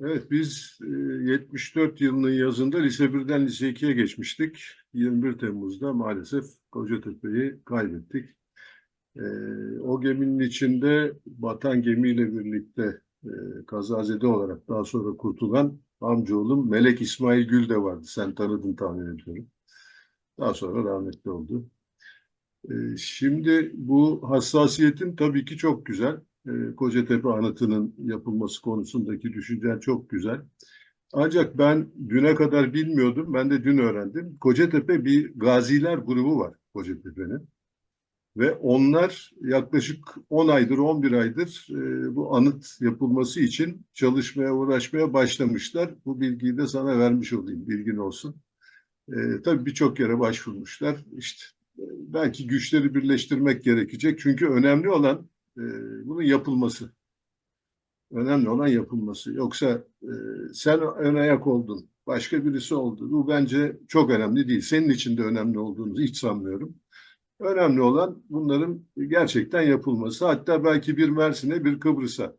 Evet biz e, 74 yılının yazında lise 1'den lise 2'ye geçmiştik. 21 Temmuz'da maalesef Kocatepe'yi kaybettik. E, o geminin içinde batan gemiyle birlikte e, kazazede olarak daha sonra kurtulan amcaoğlum Melek İsmail Gül de vardı. Sen tanıdın tahmin ediyorum. Daha sonra rahmetli oldu. E, şimdi bu hassasiyetin tabii ki çok güzel. E, Kocatepe anıtının yapılması konusundaki düşüncen çok güzel. Ancak ben düne kadar bilmiyordum. Ben de dün öğrendim. Kocatepe bir gaziler grubu var Kocatepe'nin. Ve onlar yaklaşık 10 aydır, 11 aydır e, bu anıt yapılması için çalışmaya, uğraşmaya başlamışlar. Bu bilgiyi de sana vermiş olayım, bilgin olsun. E, tabii birçok yere başvurmuşlar. İşte e, belki güçleri birleştirmek gerekecek. Çünkü önemli olan e, bunun yapılması. Önemli olan yapılması. Yoksa e, sen ön ayak oldun, başka birisi oldu. Bu bence çok önemli değil. Senin için de önemli olduğunu hiç sanmıyorum. Önemli olan bunların gerçekten yapılması. Hatta belki bir Mersin'e bir Kıbrıs'a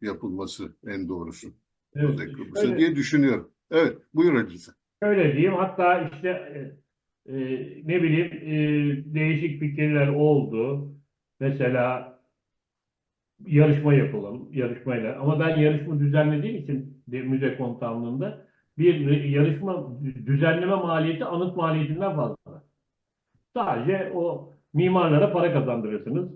yapılması en doğrusu. Evet, Kıbrıs'a şöyle- diye düşünüyorum. Evet, buyur Ali Rıza. Şöyle diyeyim hatta işte e, e, ne bileyim e, değişik fikirler oldu. Mesela yarışma yapalım yarışmayla ama ben yarışma düzenlediğim için müze komutanlığında bir yarışma düzenleme maliyeti anıt maliyetinden fazla. Sadece o mimarlara para kazandırırsınız.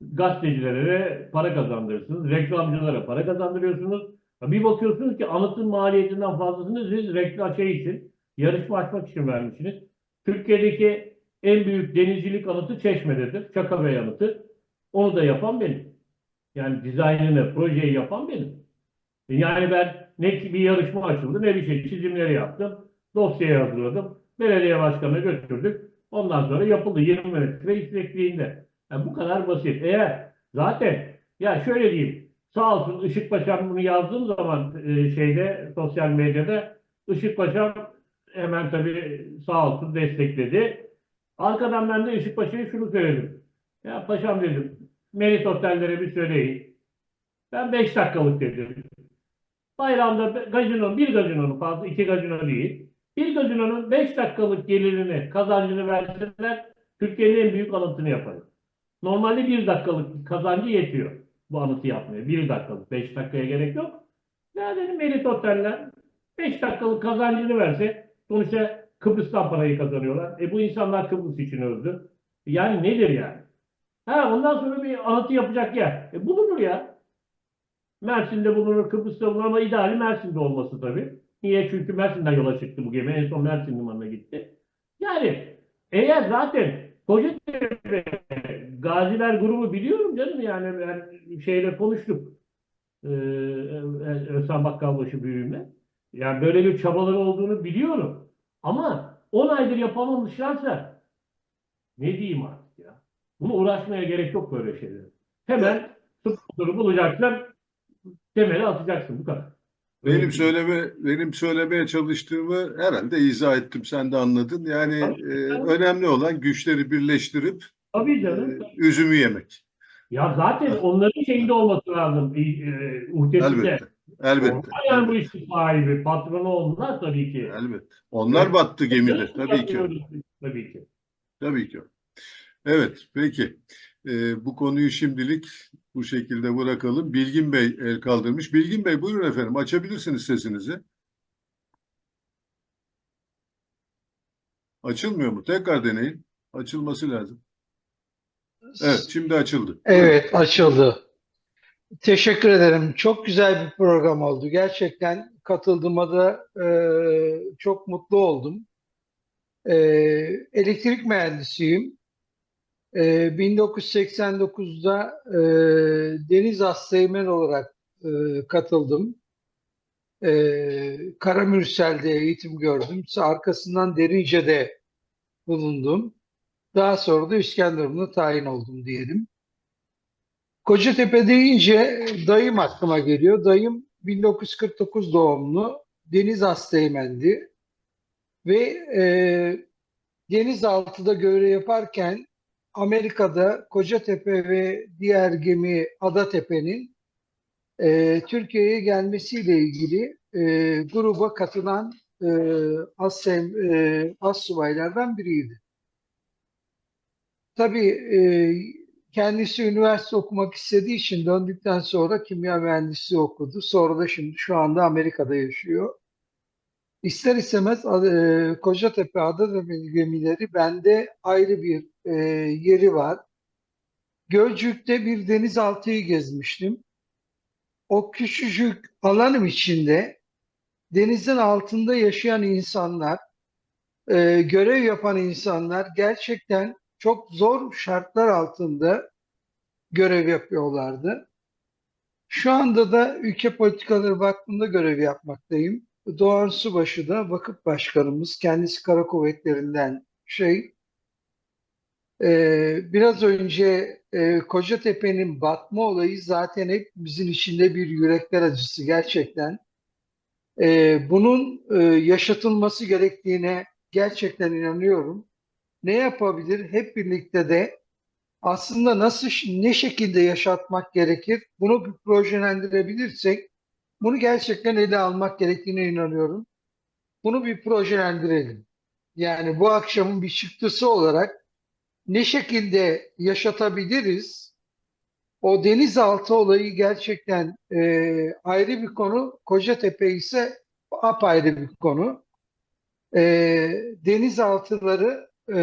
Gazetecilere para kazandırırsınız. Reklamcılara para kazandırıyorsunuz. Bir bakıyorsunuz ki anıtın maliyetinden fazlasını siz reklam şey için, yarışma açmak için vermişsiniz. Türkiye'deki en büyük denizcilik anıtı Çeşme'dedir. Çakabey anıtı. Onu da yapan benim. Yani dizaynını, projeyi yapan benim. Yani ben ne bir yarışma açıldı ne bir şey çizimleri yaptım. Dosyayı hazırladım. Belediye başkanına götürdük. Ondan sonra yapıldı 20 metre yüksekliğinde. Yani bu kadar basit. Eğer zaten ya şöyle diyeyim sağ olsun Işık Paşam bunu yazdığım zaman e, şeyde sosyal medyada Işık Paşam hemen tabii sağ olsun destekledi. Arkadan ben de Işık Paşa'ya şunu söyledim. Ya paşam dedim Merit otellere bir söyleyin. Ben 5 dakikalık dedim. Bayramda gazino, bir gazinonun fazla iki gazino değil. Bir gazinonun 5 dakikalık gelirini, kazancını verseler Türkiye'nin en büyük anıtını yaparım. Normalde bir dakikalık kazancı yetiyor bu anıtı yapmaya. Bir dakikalık, beş dakikaya gerek yok. Ya dedim Merit Oteller 5 dakikalık kazancını verse sonuçta Kıbrıs'tan parayı kazanıyorlar. E bu insanlar Kıbrıs için öldü. Yani nedir yani? Ha ondan sonra bir anıtı yapacak yer. E bulunur ya. Mersin'de bulunur, Kıbrıs'ta bulunur ama ideali Mersin'de olması tabii. Niye? Çünkü Mersin'den yola çıktı bu gemi. En son Mersin limanına gitti. Yani eğer zaten Kocatepe Gaziler grubu biliyorum canım yani ben şeyle konuştuk. Ee, Özkan Bakkalbaşı büyüğüme. Yani böyle bir çabaları olduğunu biliyorum. Ama 10 aydır yapamamışlarsa ne diyeyim artık. Bunu uğraşmaya gerek yok böyle şeyler. Hemen sıfırları bulacaklar, temeli atacaksın bu kadar. Benim söyleme benim söylemeye çalıştığımı herhalde izah ettim. Sen de anladın. Yani Tabii, e, tabii. önemli olan güçleri birleştirip Tabii e, canım. üzümü yemek. Ya zaten onların şeyinde olması lazım. E, e, uhdesinde. Elbette. Elbette. Onlar yani bu işin sahibi, patronu onlar tabii ki. Elbette. Onlar battı gemide. Tabii ki. Tabii ki. Tabii ki. Evet, peki. Ee, bu konuyu şimdilik bu şekilde bırakalım. Bilgin Bey el kaldırmış. Bilgin Bey buyurun efendim. Açabilirsiniz sesinizi. Açılmıyor mu? Tekrar deneyin. Açılması lazım. Evet, şimdi açıldı. Evet, açıldı. Teşekkür ederim. Çok güzel bir program oldu. Gerçekten katıldığıma da e, çok mutlu oldum. E, elektrik mühendisiyim. E, 1989'da e, Deniz Asteğmen olarak e, katıldım. E, Karamürsel'de eğitim gördüm. Arkasından Derince'de bulundum. Daha sonra da İskenderun'a tayin oldum diyelim. Kocatepe deyince dayım aklıma geliyor. Dayım 1949 doğumlu Deniz Asteğmen'di. Ve e, denizaltıda görev yaparken Amerika'da Kocatepe ve diğer gemi Adatepe'nin e, Türkiye'ye gelmesiyle ilgili e, gruba katılan e, Assem, e, Assubaylardan biriydi. Tabii e, kendisi üniversite okumak istediği için döndükten sonra kimya mühendisliği okudu. Sonra da şimdi şu anda Amerika'da yaşıyor. İster istemez e, Kocatepe Adademir'i gemileri bende ayrı bir e, yeri var. Gölcük'te bir denizaltıyı gezmiştim. O küçücük alanım içinde denizin altında yaşayan insanlar, e, görev yapan insanlar gerçekten çok zor şartlar altında görev yapıyorlardı. Şu anda da ülke politikaları vakfında görev yapmaktayım. Doğan Subaşı da vakıf başkanımız, kendisi kara kuvvetlerinden şey. Ee, biraz önce e, Kocatepe'nin batma olayı zaten hepimizin içinde bir yürekler acısı gerçekten. Ee, bunun e, yaşatılması gerektiğine gerçekten inanıyorum. Ne yapabilir? Hep birlikte de aslında nasıl ne şekilde yaşatmak gerekir? Bunu bir projelendirebilirsek bunu gerçekten ele almak gerektiğine inanıyorum. Bunu bir projelendirelim. Yani bu akşamın bir çıktısı olarak ne şekilde yaşatabiliriz? O denizaltı olayı gerçekten e, ayrı bir konu. Kocatepe ise apayrı bir konu. E, denizaltıları e,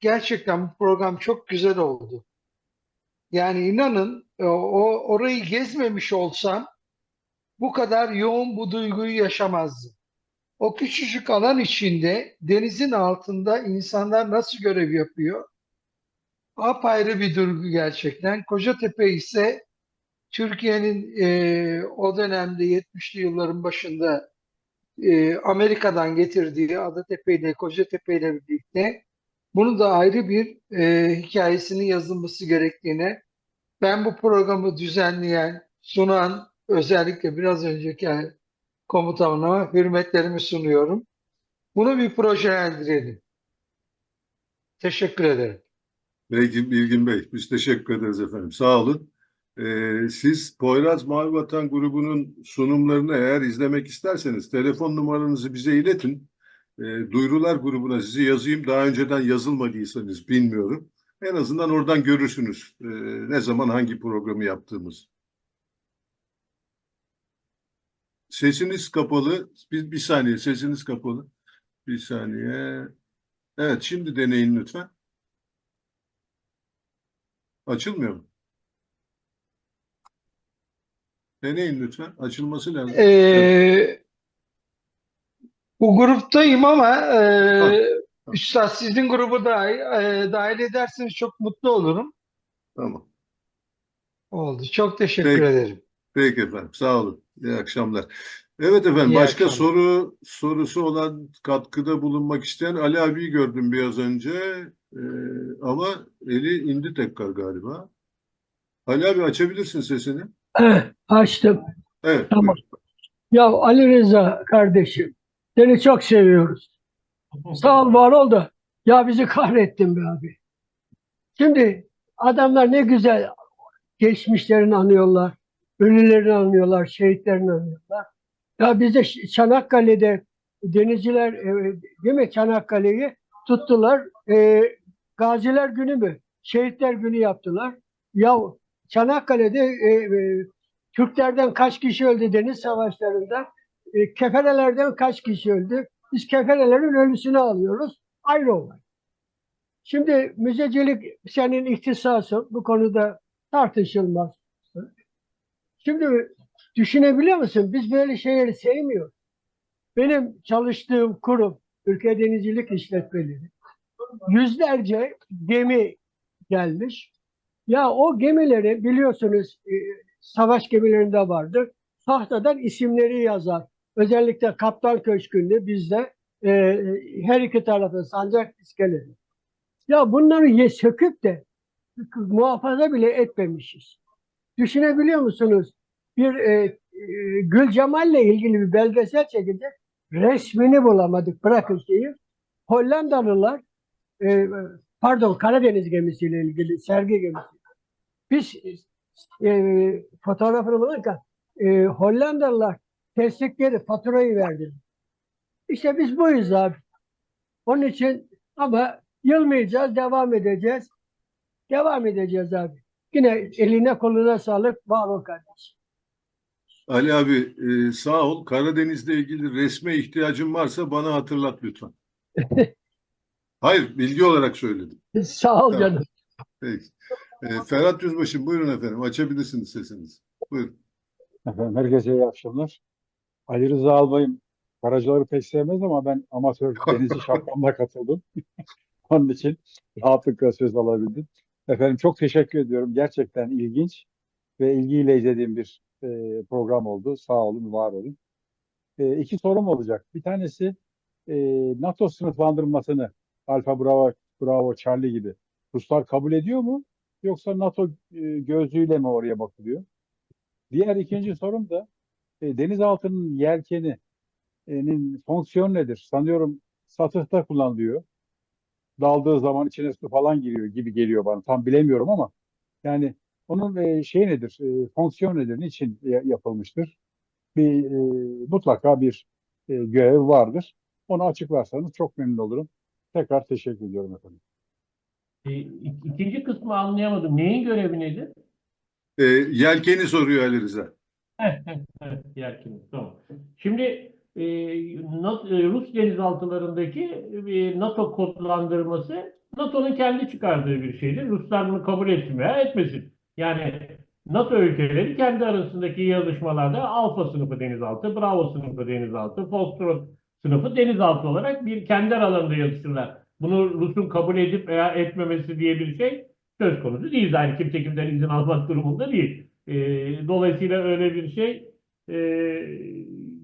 gerçekten bu program çok güzel oldu. Yani inanın e, o orayı gezmemiş olsam bu kadar yoğun bu duyguyu yaşamazdım. O küçücük alan içinde denizin altında insanlar nasıl görev yapıyor? Apayrı bir duygu gerçekten. Kocatepe ise Türkiye'nin e, o dönemde 70'li yılların başında e, Amerika'dan getirdiği Adatepe ile Kocatepe ile birlikte bunu da ayrı bir e, hikayesinin yazılması gerektiğine ben bu programı düzenleyen, sunan özellikle biraz önceki komutanıma hürmetlerimi sunuyorum. Bunu bir projelendirelim. Teşekkür ederim. Peki Bilgin Bey, biz teşekkür ederiz efendim. Sağ olun. Ee, siz Poyraz Mavi Vatan grubunun sunumlarını eğer izlemek isterseniz telefon numaranızı bize iletin. Ee, duyurular grubuna sizi yazayım. Daha önceden yazılmadıysanız bilmiyorum. En azından oradan görürsünüz ee, ne zaman hangi programı yaptığımız. Sesiniz kapalı. Bir, bir saniye sesiniz kapalı. Bir saniye. Evet şimdi deneyin lütfen. Açılmıyor mu? Deneyin lütfen. Açılması lazım. Ee, bu gruptayım ama e, tamam. Üstad sizin grubu dahil, e, dahil ederseniz çok mutlu olurum. Tamam. Oldu. Çok teşekkür Peki. ederim. Peki efendim. Sağ olun. İyi akşamlar. Evet efendim. İyi başka akşamlar. soru sorusu olan katkıda bulunmak isteyen Ali abiyi gördüm biraz önce. Ee, ama eli indi tekrar galiba. Ali abi açabilirsin sesini. Evet, açtım. Evet. Tamam. Ya Ali Rıza kardeşim, seni çok seviyoruz. Sağ ol, var ol da. Ya bizi kahrettin be abi. Şimdi adamlar ne güzel geçmişlerini anıyorlar, ölülerini anıyorlar, şehitlerini anıyorlar. Ya bize Çanakkale'de denizciler, e, değil mi Çanakkale'yi tuttular. E, Gaziler Günü mü? Şehitler Günü yaptılar. Ya Çanakkale'de e, e, Türklerden kaç kişi öldü deniz savaşlarında? E, keferelerden kaç kişi öldü? Biz keferelerin ölüsünü alıyoruz. Ayrı olay. Şimdi müzecilik senin ihtisasın. Bu konuda tartışılmaz. Şimdi düşünebiliyor musun? Biz böyle şeyleri sevmiyoruz. Benim çalıştığım kurum, Ülke Denizcilik İşletmeleri, yüzlerce gemi gelmiş. Ya o gemileri biliyorsunuz e, savaş gemilerinde vardır. Tahtadan isimleri yazar. Özellikle Kaptan Köşkü'nde bizde e, her iki tarafın sancak iskeleri. Ya bunları ye, söküp de muhafaza bile etmemişiz. Düşünebiliyor musunuz? Bir e, e, Gül Cemal'le ilgili bir belgesel çekecek. Resmini bulamadık. Bırakın şeyi. Hollandalılar e, pardon Karadeniz gemisiyle ilgili sergi gemisi. Biz e, fotoğrafını bulurken e, Hollandalılar teslikleri faturayı verdi. İşte biz buyuz abi. Onun için ama yılmayacağız, devam edeceğiz. Devam edeceğiz abi. Yine eline koluna sağlık. Var ol kardeş. Ali abi e, sağ ol. Karadeniz'le ilgili resme ihtiyacın varsa bana hatırlat lütfen. Hayır, bilgi olarak söyledim. Sağ ol Tamam. canım. Peki. E, Ferhat Yüzbaşı buyurun efendim. Açabilirsiniz sesinizi. Buyurun. Efendim herkese iyi akşamlar. Ali Rıza Albayım barajları pek sevmez ama ben amatör denizci şartlarına katıldım. Onun için rahatlıkla söz alabildim. Efendim çok teşekkür ediyorum. Gerçekten ilginç ve ilgiyle izlediğim bir e, program oldu. Sağ olun, var olun. E, iki sorum olacak. Bir tanesi e, NATO sınıflandırmasını Alfa Bravo, Bravo, Charlie gibi Ruslar kabul ediyor mu? Yoksa NATO e, gözlüğüyle mi oraya bakılıyor? Diğer ikinci sorum da e, denizaltının yelkeninin fonksiyonu nedir? Sanıyorum satıhta kullanılıyor. Daldığı zaman içine su falan giriyor gibi geliyor bana. Tam bilemiyorum ama yani onun e, şey nedir? E, fonksiyon nedir? Niçin ya- yapılmıştır? Bir e, mutlaka bir e, görev vardır. Onu açıklarsanız çok memnun olurum. Tekrar teşekkür ediyorum efendim. E, ik- ikinci kısmı anlayamadım. Neyin görevi nedir? E, yelkeni soruyor Ali Rıza. Yelkeni. Tamam. Şimdi e, e, Rus denizaltılarındaki e, NATO kodlandırması NATO'nun kendi çıkardığı bir şeydir. Ruslar bunu kabul etsin veya etmesin. Yani NATO ülkeleri kendi arasındaki yazışmalarda Alfa sınıfı denizaltı, Bravo sınıfı denizaltı, Foxtrot sınıfı denizaltı olarak bir kendi aralarında yazışırlar. Bunu Rus'un kabul edip veya etmemesi diye bir şey söz konusu değil. Yani kimse kimden izin almak durumunda değil. E, dolayısıyla öyle bir şey e,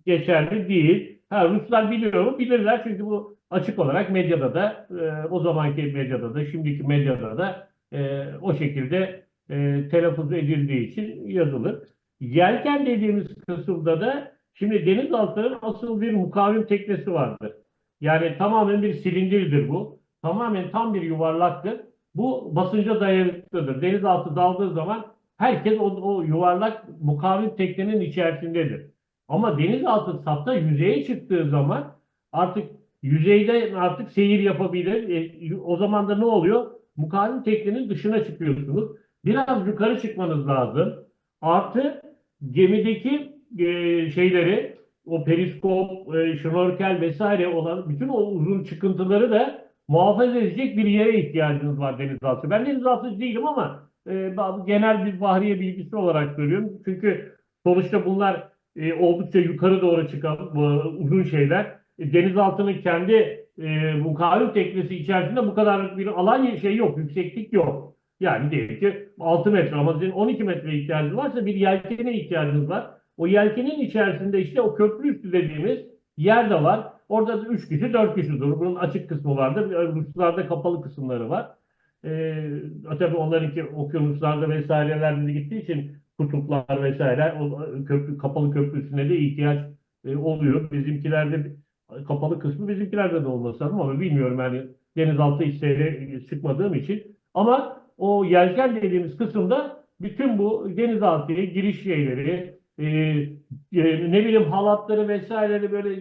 geçerli değil. Ha, Ruslar biliyor mu? Bilirler çünkü bu açık olarak medyada da e, o zamanki medyada da şimdiki medyada da e, o şekilde e, telaffuz edildiği için yazılır. Yelken dediğimiz kısımda da şimdi denizaltıların asıl bir mukavim teknesi vardır. Yani tamamen bir silindirdir bu. Tamamen tam bir yuvarlaktır. Bu basınca dayanıklıdır. Denizaltı daldığı zaman herkes o, o yuvarlak mukavim teknenin içerisindedir. Ama denizaltı safta yüzeye çıktığı zaman artık yüzeyde artık seyir yapabilir. E, o zaman da ne oluyor? Mukavim teknenin dışına çıkıyorsunuz. Biraz yukarı çıkmanız lazım. Artı gemideki e, şeyleri o periskop, e, şnorkel vesaire olan bütün o uzun çıkıntıları da muhafaza edecek bir yere ihtiyacınız var denizaltı. Ben denizaltıcı değilim ama e, genel bir bahriye bilgisi olarak söylüyorum. Çünkü sonuçta bunlar e, oldukça yukarı doğru çıkan bu, uzun şeyler. E, denizaltının kendi e, mukavim teknesi içerisinde bu kadar bir alan şey yok, yükseklik yok. Yani diyelim ki 6 metre ama sizin 12 metre ihtiyacınız varsa bir yelkene ihtiyacınız var. O yelkenin içerisinde işte o köprü üstü dediğimiz yer de var. Orada da 3 kişi 4 kişi durur. Bunun açık kısmı vardır. Ruslarda kapalı kısımları var. Ee, tabii onlarınki okyanuslarda vesairelerde gittiği için kutuplar vesaire o köprü kapalı köprü üstüne de ihtiyaç e, oluyor. Bizimkilerde kapalı kısmı bizimkilerde de olması lazım ama bilmiyorum yani denizaltı işleri sıkmadığım için. Ama o yelken dediğimiz kısımda bütün bu denizaltıya giriş şeyleri, e, e, ne bileyim halatları vesaireleri böyle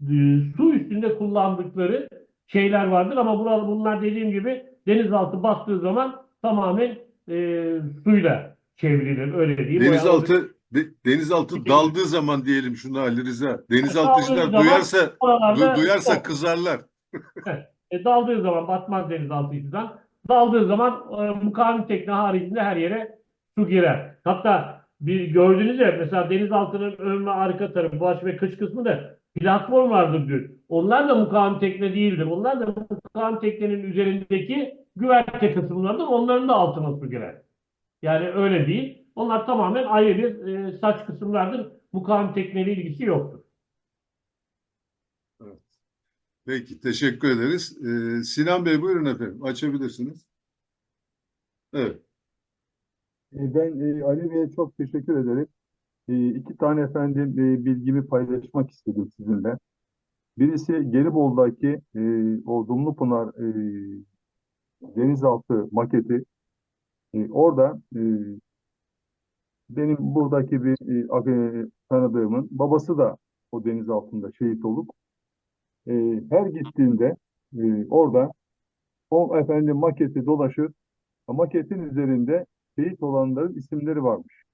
e, su üstünde kullandıkları şeyler vardır ama bunlar, bunlar dediğim gibi denizaltı bastığı zaman tamamen e, suyla çevrilir öyle. O yani- Denizaltı de- denizaltı daldığı zaman diyelim şunu Ali Rıza. Denizaltıcılar duyarsa oralarda du- duyarsa yok. kızarlar. E, daldığı zaman batmaz denizaltı yüzünden. Daldığı zaman e, mukavim tekne haricinde her yere su girer. Hatta bir gördüğünüz ya mesela denizaltının ön ve arka tarafı, baş ve kış kısmı da platform vardır diyor. Onlar da mukavim tekne değildir. Onlar da mukavim teknenin üzerindeki güverte kısımlardır. Onların da altına su girer. Yani öyle değil. Onlar tamamen ayrı bir e, saç kısımlardır. Mukavim tekneyle ilgisi yoktur. Peki teşekkür ederiz. Ee, Sinan Bey buyurun efendim. Açabilirsiniz. Evet. E, Ben e, Ali Bey'e çok teşekkür ederim. E, iki tane efendim e, bilgimi paylaşmak istedim sizinle. Birisi Gelibolu'daki e, o Dumlupınar e, denizaltı maketi. E, orada e, benim buradaki bir e, tanıdığımın babası da o deniz altında şehit olup e, her gittiğinde e, orada o efendim maketi dolaşır. Maketin üzerinde şehit olanların isimleri varmış.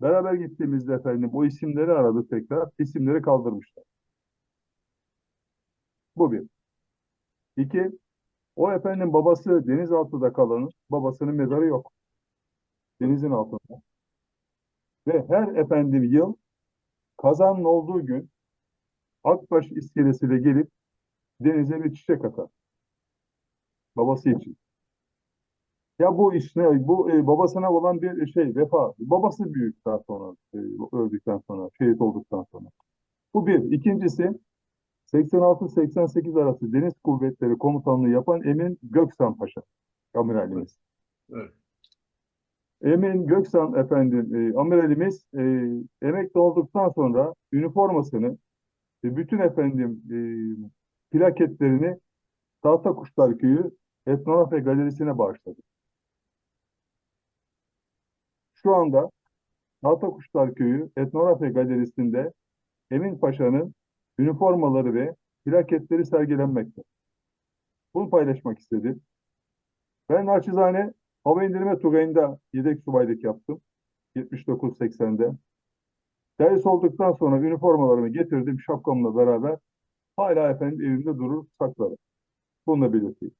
Beraber gittiğimizde efendim o isimleri aradı tekrar. isimleri kaldırmışlar. Bu bir. İki, o efendim babası denizaltıda kalanın babasının mezarı yok. Denizin altında. Ve her efendim yıl kazanın olduğu gün Akbaş iskelesine gelip denize bir çiçek atar. Babası için. Ya bu iş ne? Bu e, babasına olan bir şey, vefa. Babası büyük daha sonra, e, öldükten sonra, şehit olduktan sonra. Bu bir. İkincisi, 86-88 arası Deniz Kuvvetleri Komutanlığı yapan Emin Göksan Paşa, amiralimiz. Evet. Emin Göksan efendim, e, amiralimiz e, emekli olduktan sonra üniformasını, e, bütün efendim e, plaketlerini Tahta Kuşlar Köyü Etnografya Galerisi'ne bağışladı. Şu anda Tahta Kuşlar Köyü Etnografya Galerisi'nde Emin Paşa'nın üniformaları ve plaketleri sergilenmekte. Bunu paylaşmak istedim. Ben naçizane hava indirme tugayında yedek subaylık yaptım. 79-80'de. Ders olduktan sonra üniformalarımı getirdim şapkamla beraber. Hala efendim evimde durur saklarım. Bunu da belirteyim.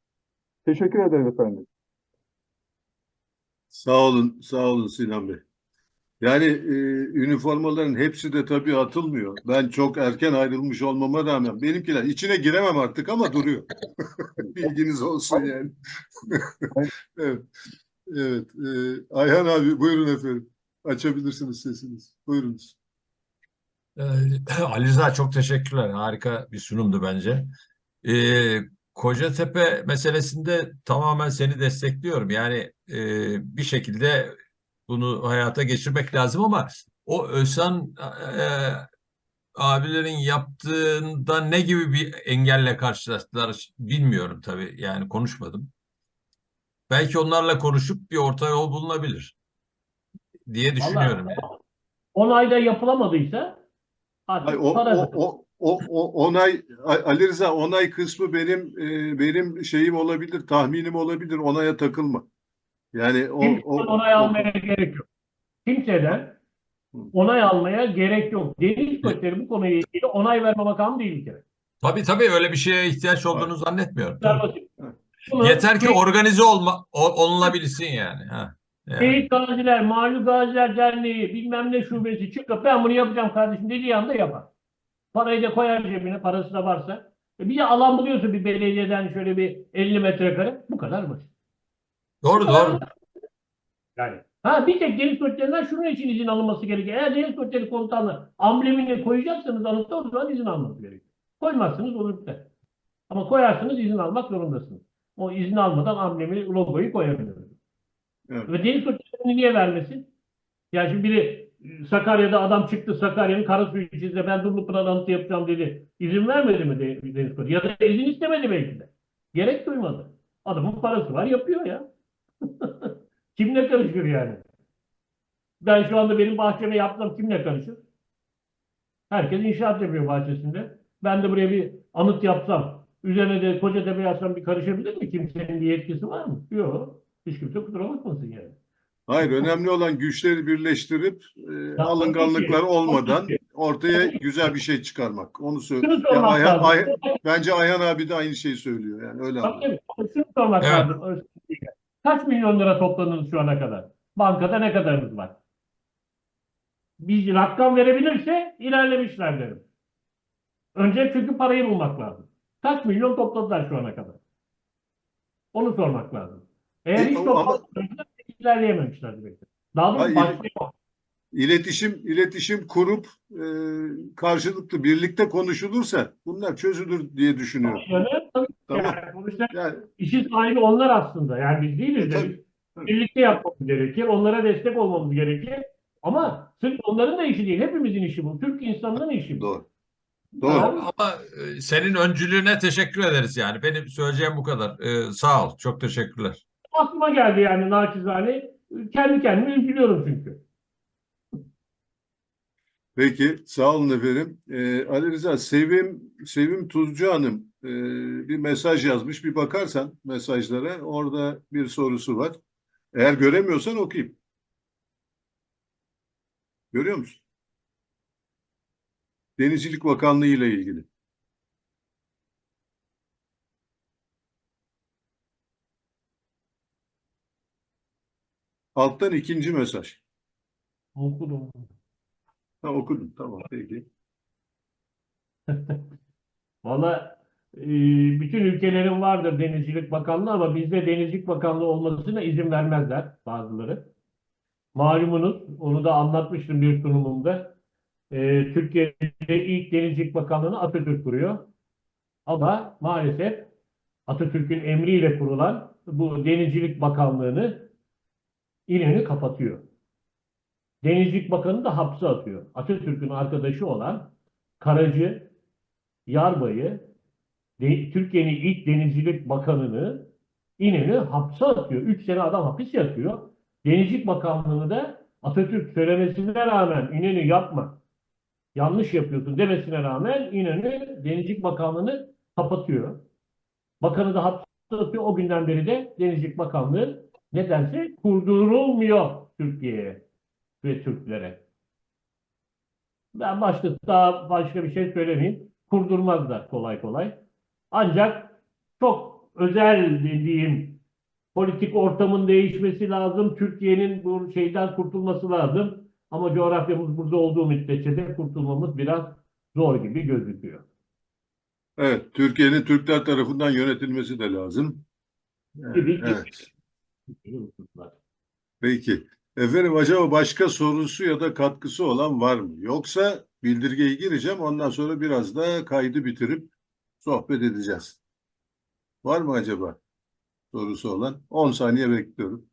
Teşekkür ederim efendim. Sağ olun, sağ olun Sinan Bey. Yani e, üniformaların hepsi de tabii atılmıyor. Ben çok erken ayrılmış olmama rağmen benimkiler içine giremem artık ama duruyor. Bilginiz olsun yani. Evet. Evet. E, Ayhan abi buyurun efendim. Açabilirsiniz sesiniz. Buyurunuz. Ee, Ali Rıza çok teşekkürler. Harika bir sunumdu bence. Ee, Kocatepe meselesinde tamamen seni destekliyorum. Yani e, bir şekilde bunu hayata geçirmek lazım ama o Özhan e, abilerin yaptığında ne gibi bir engelle karşılaştılar bilmiyorum tabii. Yani konuşmadım. Belki onlarla konuşup bir orta yol bulunabilir diye düşünüyorum. Vallahi yani. 10 ayda yapılamadıysa artık Ay, o, para o, o, o, o onay Ali Rıza onay kısmı benim e, benim şeyim olabilir, tahminim olabilir. Onaya takılma. Yani o, Kimseden o, onay o- almaya gerek yok. Kimseden onay almaya gerek yok. Deniz Kuvvetleri bu konuyla ilgili onay verme makamı değil bir kere. Tabii tabii öyle bir şeye ihtiyaç olduğunu zannetmiyorum. Tabii. Evet. Bunu Yeter ki organize olma, o- olunabilsin yani. Ha. Yani. Şehit Gaziler, Mağlup Gaziler Derneği bilmem ne şubesi çıkıp ben bunu yapacağım kardeşim dediği anda yapar. Parayı da koyar cebine parası da varsa. E bir de alan buluyorsa bir belediyeden şöyle bir 50 metrekare bu kadar basit. Doğru doğru. Yani. Ha bir tek deniz kuvvetlerinden şunun için izin alınması gerekiyor. Eğer deniz kuvvetleri komutanlığı amblemini koyacaksanız anıtta o zaman izin alması gerekiyor. Koymazsınız olur biter. Ama koyarsanız izin almak zorundasınız. O izin almadan amblemi, logoyu koyamıyorsunuz. Evet. Ve deniz kuvvetlerini niye vermesin? Yani şimdi biri Sakarya'da adam çıktı Sakarya'nın Karasuyu içinde ben Dumlupınar anıtı yapacağım dedi. İzin vermedi mi de- deniz kuvveti? Ya da izin istemedi belki de. Gerek duymadı. Adamın parası var yapıyor ya. Kimle karışır yani? Ben şu anda benim bahçeme yaptım kimle karışır? Herkes inşaat yapıyor bahçesinde. Ben de buraya bir anıt yapsam, üzerine de Kocatepe yazsam bir karışabilir mi? Kimsenin bir yetkisi var mı? Yok. Hiç kimse kusura bakmasın yani. Hayır, önemli olan güçleri birleştirip e, alınganlıklar olmadan ortaya güzel bir şey çıkarmak. Onu Ayhan, lazım. Ay- bence Ayhan abi de aynı şeyi söylüyor yani öyle tabii. Şunu sormak Evet. lazım. Kaç milyon lira topladınız şu ana kadar? Bankada ne kadarınız var? Bir rakam verebilirse ilerlemişler derim. Önce çünkü parayı bulmak lazım. Kaç milyon topladılar şu ana kadar? Onu sormak lazım. Eğer E, hiç toplamamışlarsa ilerleyememişler demektir. Daha doğrusu başlıyor. İletişim iletişim kurup e, karşılıklı birlikte konuşulursa bunlar çözülür diye düşünüyorum. Tabii ki Tamam. yani sonuçta Yani işin sahibi onlar aslında. Yani biz değiliz de Tabii, birlikte yapmamız gerekir. Onlara destek olmamız gerekir. Ama sırf onların da işi değil. Hepimizin işi bu. Türk insanının işi bu. doğru. Doğru. Ama Ama e, senin öncülüğüne teşekkür ederiz yani. Benim söyleyeceğim bu kadar. Ee, sağ ol. Çok teşekkürler. aklıma geldi yani naçizane. Kendi kendime üzülüyorum çünkü. Peki, sağ olun efendim. Ee, Ali Rıza, Sevim, Sevim Tuzcu Hanım e, bir mesaj yazmış. Bir bakarsan mesajlara, orada bir sorusu var. Eğer göremiyorsan okuyayım. Görüyor musun? Denizcilik Bakanlığı ile ilgili. Alttan ikinci mesaj. Okudum. Ha, okudum. Tamam, peki. Valla e, bütün ülkelerin vardır Denizcilik Bakanlığı ama bizde Denizcilik Bakanlığı olmasına izin vermezler bazıları. Malumunuz, onu da anlatmıştım bir sunumumda. E, Türkiye'de ilk Denizcilik Bakanlığı'nı Atatürk kuruyor. Ama maalesef Atatürk'ün emriyle kurulan bu Denizcilik Bakanlığı'nı İnönü kapatıyor. Denizcilik Bakanı da hapse atıyor. Atatürk'ün arkadaşı olan Karacı, Yarbay'ı, Türkiye'nin ilk denizcilik bakanını İnönü hapse atıyor. Üç sene adam hapis yatıyor. Denizcilik Bakanlığı'nı da Atatürk söylemesine rağmen İnönü yapma, yanlış yapıyorsun demesine rağmen İnönü Denizcilik Bakanlığı'nı kapatıyor. Bakanı da hapse atıyor. O günden beri de Denizcilik Bakanlığı nedense kurdurulmuyor Türkiye'ye ve Türklere. Ben başka daha başka bir şey söylemeyeyim. Kurdurmazlar kolay kolay. Ancak çok özel dediğim politik ortamın değişmesi lazım. Türkiye'nin bu şeyden kurtulması lazım. Ama coğrafyamız burada olduğu müddetçe de kurtulmamız biraz zor gibi gözüküyor. Evet, Türkiye'nin Türkler tarafından yönetilmesi de lazım. Evet, gibi. peki. Efendim acaba başka sorusu ya da katkısı olan var mı? Yoksa bildirgeye gireceğim, ondan sonra biraz da kaydı bitirip sohbet edeceğiz. Var mı acaba sorusu olan? 10 saniye bekliyorum.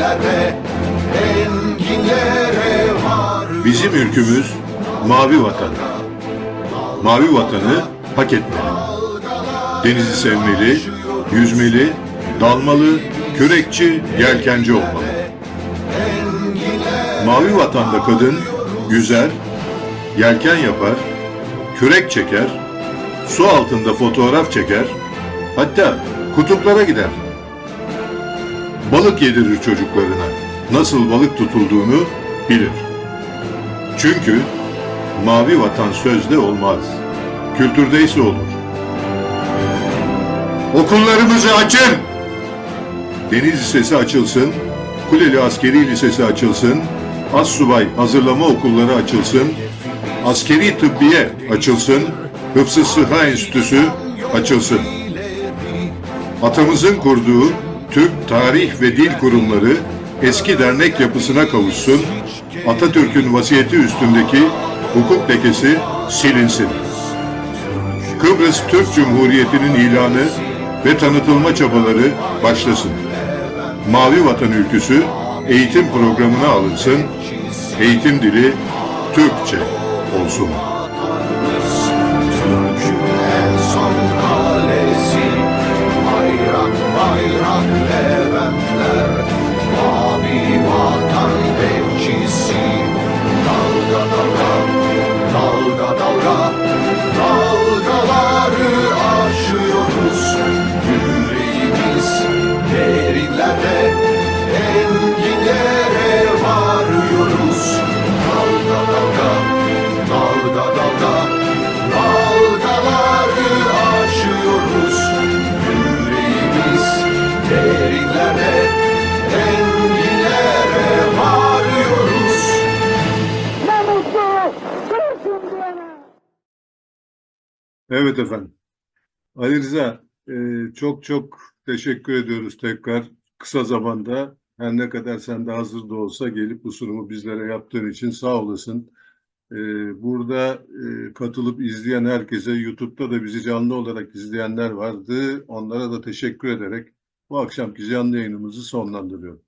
Derinlerde enginlere Bizim ülkümüz mavi vatan. Mavi vatanı hak etmeli. Denizi sevmeli, yüzmeli, dalmalı, kürekçi, yelkenci olmalı. Mavi vatanda kadın yüzer, yelken yapar, kürek çeker, su altında fotoğraf çeker, hatta kutuplara gider. Balık yedirir çocuklarına. Nasıl balık tutulduğunu bilir. Çünkü mavi vatan sözde olmaz. Kültürdeyse olur. Okullarımızı açın! Deniz Lisesi açılsın, Kuleli Askeri Lisesi açılsın, Assubay Hazırlama Okulları açılsın, Askeri Tıbbiye açılsın, Hıfzı Sıha Enstitüsü açılsın. Atamızın kurduğu Türk Tarih ve Dil Kurumları eski dernek yapısına kavuşsun, Atatürk'ün vasiyeti üstündeki hukuk lekesi silinsin. Kıbrıs Türk Cumhuriyeti'nin ilanı ve tanıtılma çabaları başlasın. Mavi Vatan ülküsü eğitim programına alınsın, eğitim dili Türkçe olsun. Evet efendim. Ali Rıza, e, çok çok teşekkür ediyoruz tekrar kısa zamanda. Her ne kadar sen de hazır da olsa gelip bu sunumu bizlere yaptığın için sağ olasın. E, burada e, katılıp izleyen herkese, YouTube'da da bizi canlı olarak izleyenler vardı. Onlara da teşekkür ederek bu akşamki canlı yayınımızı sonlandırıyorum.